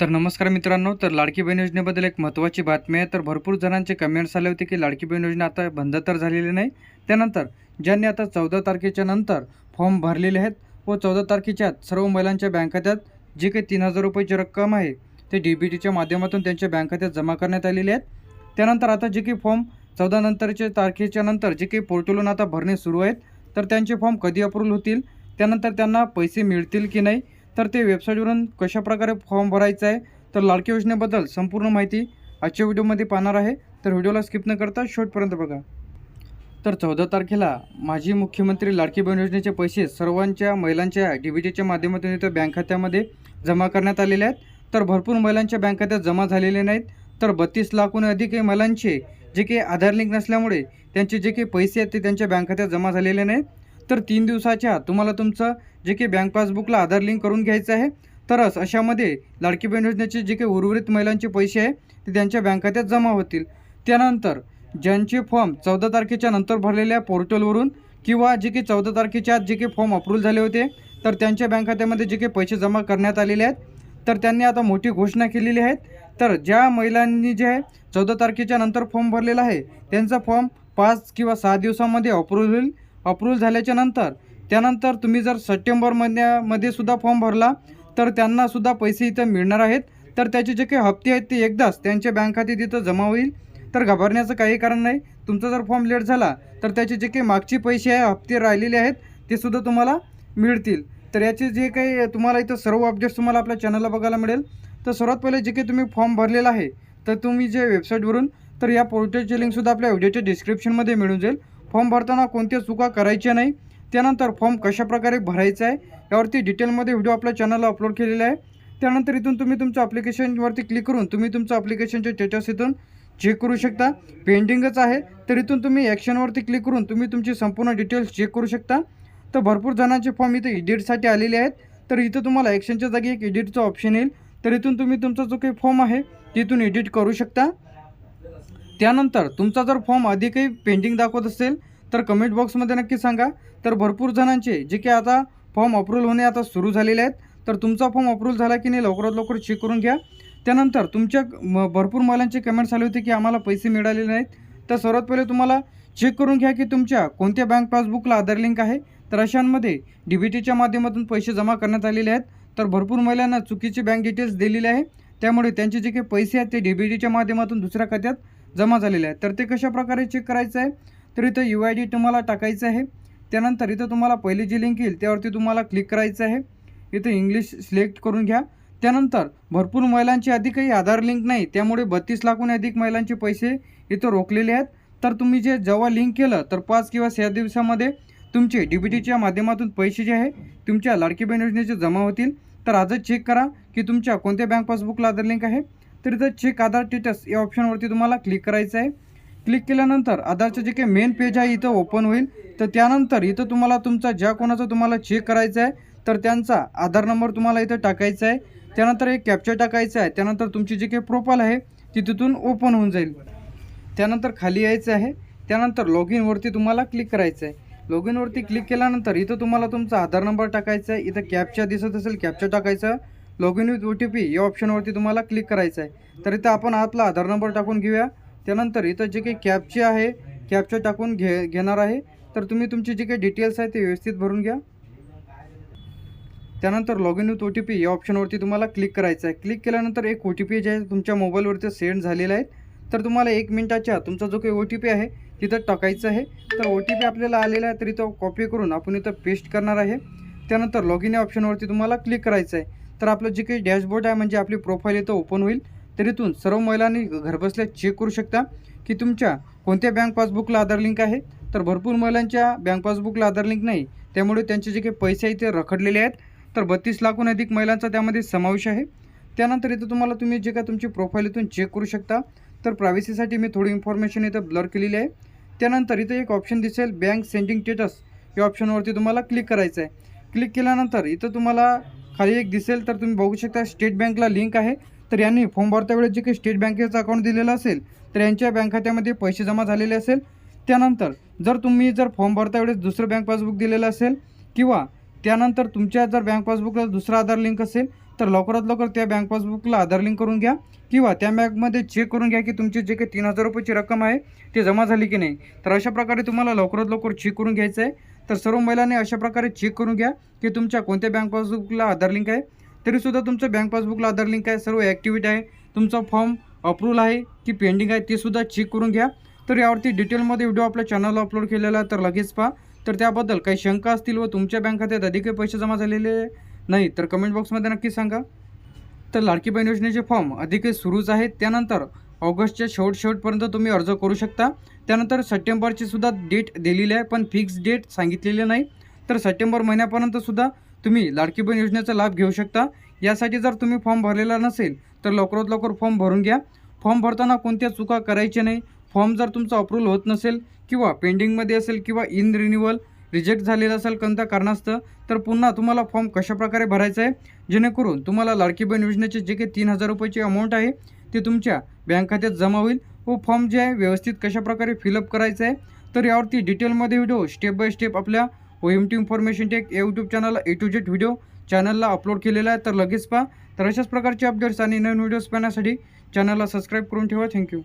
तर नमस्कार मित्रांनो तर लाडकी बहीण योजनेबद्दल एक महत्त्वाची बातमी आहे. तर भरपूर जणांचे कमेंट्स आले होते की लाडकी बहीण योजना आता बंद तर झालेली नाही. त्यानंतर ज्यांनी आता चौदा तारखेच्या नंतर फॉर्म भरलेले आहेत व चौदा तारखेच्या सर्व महिलांच्या बँक खात्यात जी काही तीन हजार रुपयाची रक्कम आहे ते डी बी टीच्या माध्यमातून त्यांच्या बँक खात्यात जमा करण्यात आलेली आहेत. त्यानंतर आता जे काही फॉर्म चौदा नंतरच्या तारखेच्या नंतर जे काही पोर्टलून आता भरणे सुरू आहेत तर त्यांचे फॉर्म कधी अप्रूव्ह होतील? त्यानंतर त्यांना पैसे मिळतील की नाही? तर ते वेबसाईटवरून कशाप्रकारे फॉर्म भरायचा आहे तर लाडकी योजनेबद्दल संपूर्ण माहिती आजच्या व्हिडिओमध्ये पाहणार आहे. तर व्हिडिओला स्किप न करता शेवटपर्यंत बघा. तर चौदा तारखेला माजी मुख्यमंत्री लाडकी बहीण योजनेचे पैसे सर्वांच्या महिलांच्या डी बी टीच्या माध्यमातून इथं बँक खात्यामध्ये जमा करण्यात आलेले आहेत. तर भरपूर महिलांच्या बँक खात्यात जमा झालेले नाहीत. तर बत्तीस लाखहून अधिक महिलांचे जे काही आधार लिंक नसल्यामुळे त्यांचे जे काही पैसे आहेत ते त्यांच्या बँक खात्यात जमा झालेले नाहीत. तर तीन दिवसाच्या तुम्हाला तुमचं जे काही बँक पासबुकला आधार लिंक करून घ्यायचं आहे तरच अशामध्ये लाडकी बहीण योजनेचे जे काही उर्वरित महिलांचे पैसे आहे ते त्यांच्या बँक खात्यात जमा होतील. त्यानंतर ज्यांचे फॉर्म चौदा तारखेच्या नंतर भरलेल्या पोर्टलवरून किंवा जे काही चौदा तारखेच्या आत जे काही फॉर्म अप्रूव्ह झाले होते तर त्यांच्या बँक खात्यामध्ये जे काही पैसे जमा करण्यात आलेले आहेत तर त्यांनी आता मोठी घोषणा केलेली आहे. तर ज्या महिलांनी जे आहे चौदा तारखेच्या नंतर फॉर्म भरलेला आहे त्यांचा फॉर्म पाच किंवा सहा दिवसामध्ये अप्रूव्ह होईल. अप्रूव्हल झाल्याच्यानंतर त्यानंतर तुम्ही जर सप्टेंबर महिन्यामध्ये सुद्धा फॉर्म भरला तर त्यांनासुद्धा पैसे इथं मिळणार आहेत. तर त्याचे जे काही हप्ते आहेत ते एकदाच त्यांच्या बँक खात्यात इथं जमा होईल. तर घाबरण्याचं काही कारण नाही. तुमचा जर फॉर्म लेट झाला तर त्याचे जे काही मागचे पैसे आहे हप्ते राहिलेले आहेत ते सुद्धा तुम्हाला मिळतील. तर याचे जे काही तुम्हाला इथं सर्व अपडेट्स तुम्हाला आपल्या चॅनलला बघायला मिळेल. तर सर्वात पहिले जे काही तुम्ही फॉर्म भरलेला आहे तर तुम्ही जे वेबसाईटवरून तर या पोर्टलची लिंकसुद्धा आपल्या व्हिडिओच्या डिस्क्रिप्शनमध्ये मिळून जाईल. फॉर्म भरताना कोणत्या चुका करायच्या नाही त्यानंतर फॉर्म कशाप्रकारे भरायचा आहे यावरती डिटेलमध्ये व्हिडिओ आपल्या चॅनलला अपलोड केलेला आहे. त्यानंतर इथून तुम्ही तुमच्या ॲप्लिकेशनवरती क्लिक करून तुम्ही तुमचं ॲप्लिकेशनचे स्टेटस इथून चेक करू शकता. पेंडिंगच आहे तर इथून तुम्ही ॲक्शनवरती क्लिक करून तुम्ही तुमची संपूर्ण डिटेल्स चेक करू शकता. तर भरपूर जणांचे फॉर्म इथे एडिटसाठी आलेले आहेत. तर इथं तुम्हाला ॲक्शनच्या जागी एक एडिटचं ऑप्शन येईल. तर इथून तुम्ही तुमचा जो काही फॉर्म आहे तिथून एडिट करू शकता. त्यानंतर तुमचा जर फॉर्म अधिकही पेंडिंग दाखवत असेल तर कमेंट बॉक्समध्ये नक्की सांगा. तर भरपूर जणांचे जे काही आता फॉर्म अप्रूव्हल होणे आता सुरू झालेले आहेत तर तुमचा फॉर्म अप्रूव्हल झाला की नाही लवकरात लवकर चेक करून घ्या. त्यानंतर तुमच्या म भरपूर महिलांचे कमेंट्स आले होते की आम्हाला पैसे मिळालेले नाहीत. तर सर्वात पहिले तुम्हाला चेक करून घ्या की तुमच्या कोणत्या बँक पासबुकला आधार लिंक आहे. तर अशांमध्ये डी बी टीच्या माध्यमातून पैसे जमा करण्यात आलेले आहेत. तर भरपूर महिलांना चुकीचे बँक डिटेल्स दिलेले आहे. त्यामुळे त्यांचे जे काही पैसे आहेत ते डी बी टीच्या माध्यमातून दुसऱ्या खात्यात जमा झालेले आहेत. तर ते कशाप्रकारे चेक करायचं आहे? तर इथं यू आय डी तुम्हाला टाकायचं आहे. त्यानंतर इथं तुम्हाला पहिली जी लिंक येईल त्यावरती तुम्हाला क्लिक करायचं आहे. इथं इंग्लिश सिलेक्ट करून घ्या. त्यानंतर भरपूर महिलांची आधी काही आधार लिंक नाही त्यामुळे बत्तीस लाखहून अधिक महिलांचे पैसे इथं रोखलेले आहेत. तर तुम्ही जे जेव्हा लिंक केलं तर पाच किंवा सहा दिवसामध्ये तुमचे डी बी टीच्या माध्यमातून पैसे जे आहे तुमच्या लाडकी बहीण योजनेचे जमा होतील. तर आजच चेक करा की तुमच्या कोणत्या बँक पासबुकला आधार लिंक आहे? तर इथं चेक आधार स्टेटस या ऑप्शनवरती तुम्हाला क्लिक करायचं आहे. क्लिक केल्यानंतर आधारचं जे काही मेन पेज आहे इथं ओपन होईल. तर त्यानंतर इथं तुम्हाला तुमचा ज्या कोणाचा तुम्हाला चेक करायचा आहे तर त्यांचा आधार नंबर तुम्हाला इथं टाकायचा आहे. त्यानंतर एक कॅप्चर टाकायचं आहे. त्यानंतर तुमची जी काही प्रोफाईल आहे ती तिथून ओपन होऊन जाईल. त्यानंतर खाली यायचं आहे. त्यानंतर लॉग इनवरती तुम्हाला क्लिक करायचं आहे. लॉग इनवरती क्लिक केल्यानंतर इथं तुम्हाला तुमचा आधार नंबर टाकायचा आहे. इथं कॅपच्या दिसत असेल कॅपच्या टाकायचं. Log in with O T P या ऑप्शनवरती तुम्हाला क्लिक करायचं आहे तर इथं आपण आपला आधार नंबर टाकून घेऊया. त्यानंतर इथं जे काही कॅपचे आहे कॅपचा टाकून घे घेणार आहे. तर तुम्ही तुमची जे काही डिटेल्स आहे ते व्यवस्थित भरून घ्या. त्यानंतर log in with O T P या ऑप्शनवरती तुम्हाला क्लिक करायचं आहे क्लिक केल्यानंतर एक ओ टी पी जे आहे तुमच्या मोबाईलवरती सेंड झालेला आहे. तर तुम्हाला एक मिनटाच्या तुमचा जो काही ओ टी पी आहे तिथं टाकायचं आहे. तर ओ टी पी आपल्याला आलेला आहे तर इथं कॉपी करून आपण इथं पेस्ट करणार आहे. त्यानंतर लॉग इन या ऑप्शनवरती तुम्हाला क्लिक करायचं आहे तर आपलं जे काही डॅशबोर्ड आहे म्हणजे आपली प्रोफाईल इथं ओपन होईल. तर इथून सर्व महिलांनी घरबसल्या चेक करू शकता की तुमच्या कोणत्या बँक पासबुकला आधार लिंक आहे. तर भरपूर महिलांच्या बँक पासबुकला आधार लिंक नाही. त्यामुळे त्यांचे जे काही पैसे आहे ते रखडलेले आहेत. तर बत्तीस लाखहून अधिक महिलांचा त्यामध्ये समावेश आहे. त्यानंतर इथं तुम्हाला तुम्ही जे काय तुमची प्रोफाईल इथून चेक करू शकता. तर प्रायव्हसीसाठी मी थोडी इन्फॉर्मेशन इथं ब्लर केलेली आहे. त्यानंतर इथं एक ऑप्शन दिसेल बँक सेंडिंग स्टेटस या ऑप्शनवरती तुम्हाला क्लिक करायचं आहे क्लिक केल्यानंतर इथं तुम्हाला खाली एक दिसेल तर तुम्ही बघू शकता स्टेट बँकला लिंक आहे. तर यांनी फॉर्म भरता वेळेस जे काही स्टेट बँकेचं अकाउंट दिलेलं असेल तर यांच्या बँक खात्यामध्ये पैसे जमा झालेले असेल. त्यानंतर जर तुम्ही जर फॉर्म भरता वेळेस दुसरं बँक पासबुक दिलेलं असेल किंवा त्यानंतर तुमच्या जर बँक पासबुकला दुसरा आधार लिंक असेल तर लवकरात लवकर त्या बँक पासबुकला आधार लिंक करून घ्या किंवा त्या बँकमध्ये चेक करून घ्या की तुमची जे काही तीन हजार रुपयाची रक्कम आहे ती जमा झाली की नाही. तर अशा प्रकारे तुम्हाला लवकरात लवकर चेक करून घ्यायचं आहे. तर सर्व महिलांनी अशा प्रकारे चेक करून घ्या की तुमच्या कोणत्या बँक पासबुकला आधार लिंक आहे. तरीसुद्धा तुमचं बँक पासबुकला आधार लिंक आहे सर्व ॲक्टिव्हिटी आहे. तुमचा फॉर्म अप्रूव्हल आहे की पेंडिंग आहे ते सुद्धा चेक करून घ्या. तर यावरती डिटेलमध्ये व्हिडिओ आपल्या चॅनलला अपलोड केलेला आहे तर लगेच पहा. तर त्याबद्दल काही शंका असतील व तुमच्या बँक खात्यात अधिक पैसे जमा झालेले नाही तर कमेंट बॉक्समध्ये नक्की सांगा. तर लाडकी बहीण योजनेचे फॉर्म अधिक सुरूच आहेत. त्यानंतर ऑगस्टच्या शेवट शेवटपर्यंत तुम्ही अर्ज करू शकता. त्यानंतर सप्टेंबरची सुद्धा डेट दिलेली आहे पण फिक्स डेट सांगितलेली नाही. तर सप्टेंबर महिन्यापर्यंत सुद्धा तुम्ही लाडकी बहीण योजनेचा लाभ घेऊ शकता. यासाठी जर तुम्ही फॉर्म भरलेला नसेल तर लवकरात लवकर फॉर्म भरून घ्या. फॉर्म भरताना कोणत्या चुका करायच्या नाही. फॉर्म जर तुमचा अप्रूव्हल होत नसेल किंवा पेंडिंगमध्ये असेल किंवा इन रिन्युअल रिजेक्ट झालेलं असेल कोणत्या कारणास्तव तर पुन्हा तुम्हाला फॉर्म कशाप्रकारे भरायचा आहे? जेणेकरून तुम्हाला लाडकी बहीण योजनेचे जे काही तीन हजार रुपयाची अमाऊंट आहे ते तुमच्या बँक खात्यात जमा होईल. हो, व फॉर्म जे आहे व्यवस्थित कशाप्रकारे फिलअप करायचं आहे तर यावरती डिटेलमध्ये व्हिडिओ स्टेप बाय स्टेप आपल्या O M T information tech या यूट्यूब चॅनलला ए टू जेड व्हिडिओ चॅनलला अपलोड केलेला आहे. तर लगेच पहा. तर अशाच प्रकारचे अपडेट्स आणि नवीन व्हिडिओज पाहण्यासाठी चॅनलला सबस्क्राईब करून ठेवा. थँक्यू